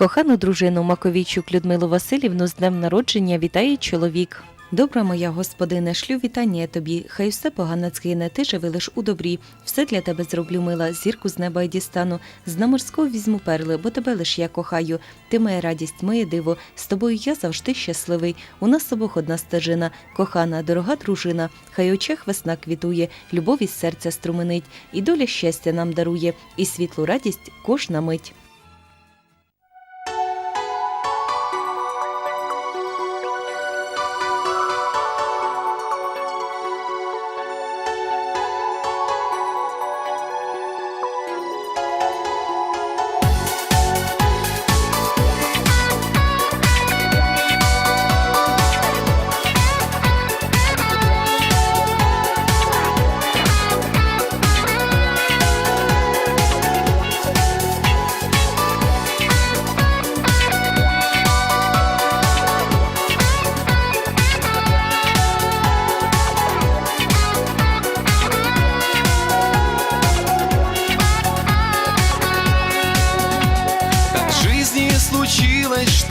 Кохану дружину Маковійчук Людмилу Васильівну з днем народження вітає чоловік. Добра моя господине, шлю вітання тобі. Хай все погано згине, ти живи лиш у добрі. Все для тебе зроблю мила, зірку з неба й дістану. З на морського візьму перли, бо тебе лиш я кохаю. Ти моя радість, моє диво. З тобою я завжди щасливий. У нас обох одна стежина, кохана, дорога дружина. Хай очах весна квітує, любов із серця струменить, і доля щастя нам дарує, і світлу радість кожна мить.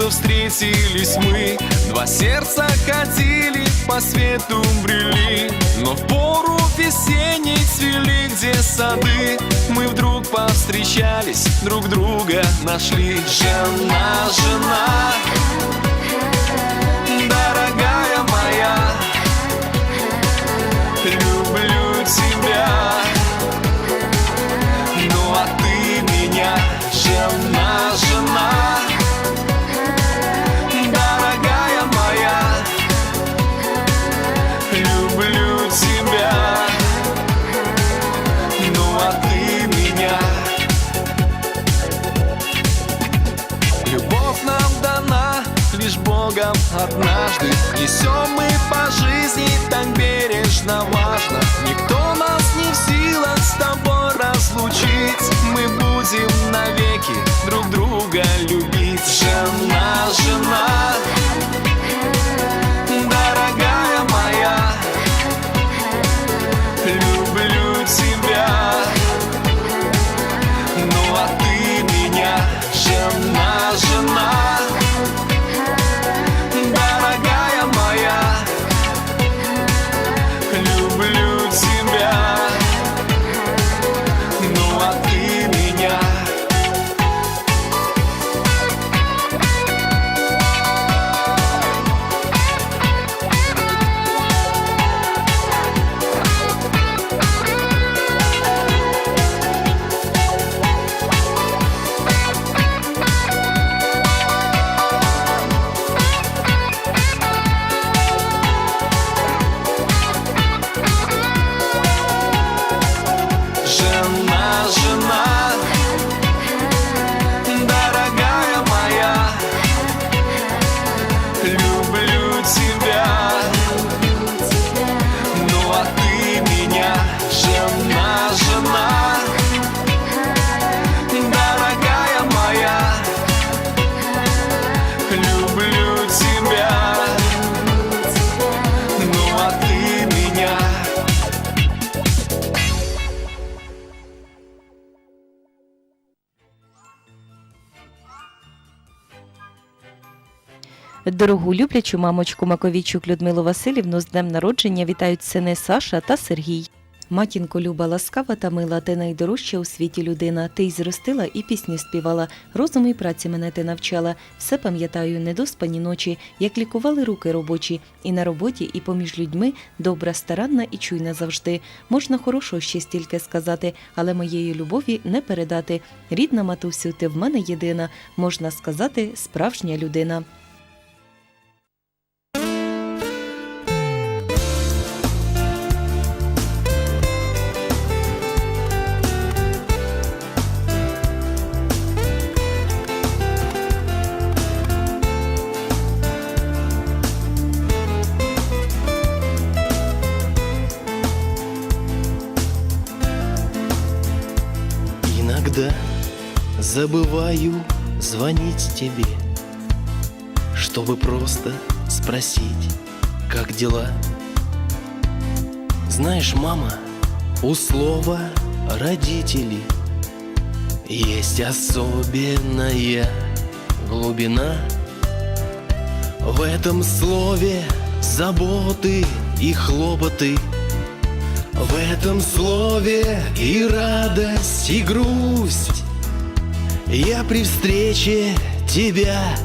Встретились мы. Два сердца ходили, по свету брели. Но в пору весенней цвели, где сады. Мы вдруг повстречались, друг друга нашли. Жена, жена, однажды Несем мы по жизни так бережно важно. Никто Дорогу люблячу мамочку Маковійчук Людмилу Васильівну з днем народження вітають сини Саша та Сергій. Матінко Люба ласкава та мила, ти найдорожча у світі людина. Ти й зростила і пісню співала. Розуму і праці мене ти навчала. Все пам'ятаю, недоспані ночі, як лікували руки робочі. І на роботі, і поміж людьми добра, старанна і чуйна завжди. Можна хорошого ще стільки сказати, але моєї любові не передати. Рідна матусю, ти в мене єдина. Можна сказати, справжня людина. Иногда забываю звонить тебе, чтобы просто спросить, как дела. Знаешь, мама, у слова родители есть особенная глубина В этом слове заботы и хлопоты В этом слове и радость, и грусть. Я при встрече тебя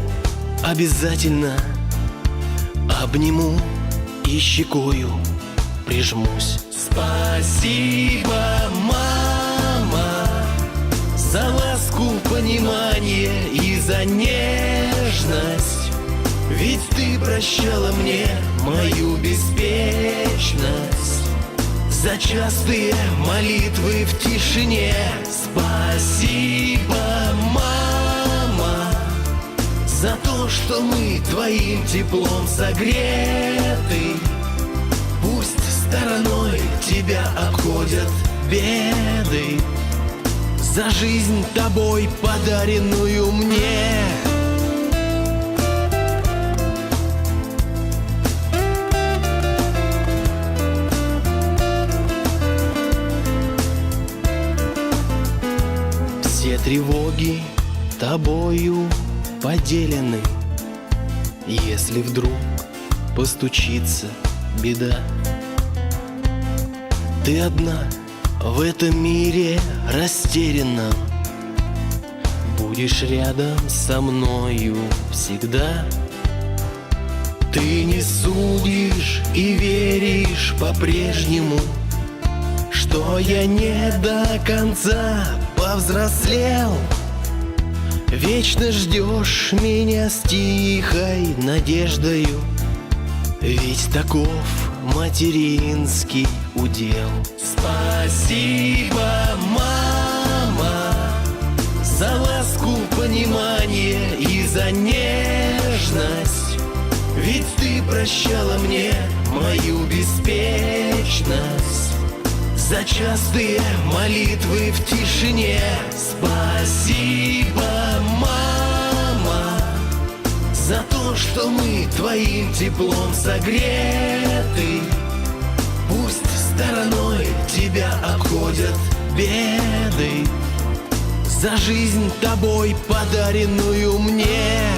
обязательно Обниму и щекою прижмусь. Спасибо, мама За ласку, понимание и за нежность. Ведь ты прощала мне мою беспечность За частые молитвы в тишине. Спасибо, мама За то, что мы твоим теплом согреты. Пусть стороной тебя обходят беды. За жизнь тобой подаренную мне тревоги тобою поделены. Если вдруг постучится беда Ты одна в этом мире растеряна. Будешь рядом со мною всегда. Ты не судишь и веришь по-прежнему Что я не до конца повзрослел Вечно ждешь меня с тихой надеждою. Ведь таков материнский удел. Спасибо, мама За ласку, понимание и за нежность. Ведь ты прощала мне мою беспечность за частые молитвы в тишине. Спасибо, мама За то, что мы твоим теплом согреты. Пусть стороной тебя обходят беды. За жизнь тобой подаренную мне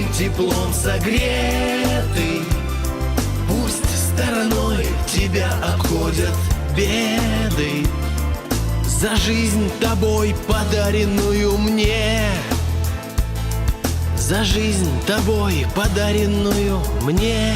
твоим теплом согреты. Пусть стороной тебя обходят беды, за жизнь тобой подаренную мне. За жизнь тобой подаренную мне.